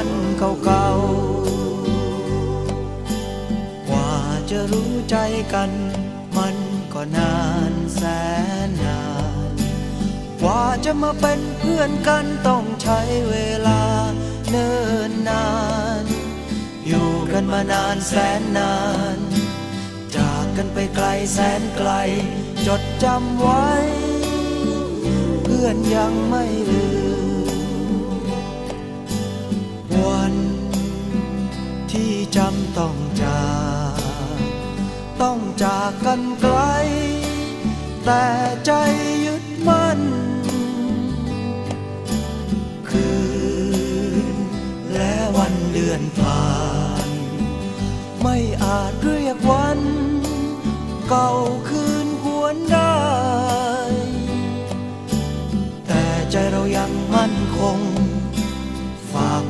ฝันเก่าๆ กว่าจะรู้ใจกัน มันก็นานแสนนาน กว่าจะมาเป็นเพื่อนกันต้องใช้เวลาเนิ่นนาน อยู่กันมานานแสนนาน จากกันไปไกลแสนไกล จดจำไว้ เพื่อนยังไม่ลืม ต้องจากต้องจากกันไกล แต่ใจยึดมั่น คืนและวันเดือนผ่าน ไม่อาจเรียกวัน เก่าคืน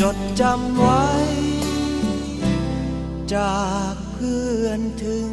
จดจำไว้ จากเพื่อนถึง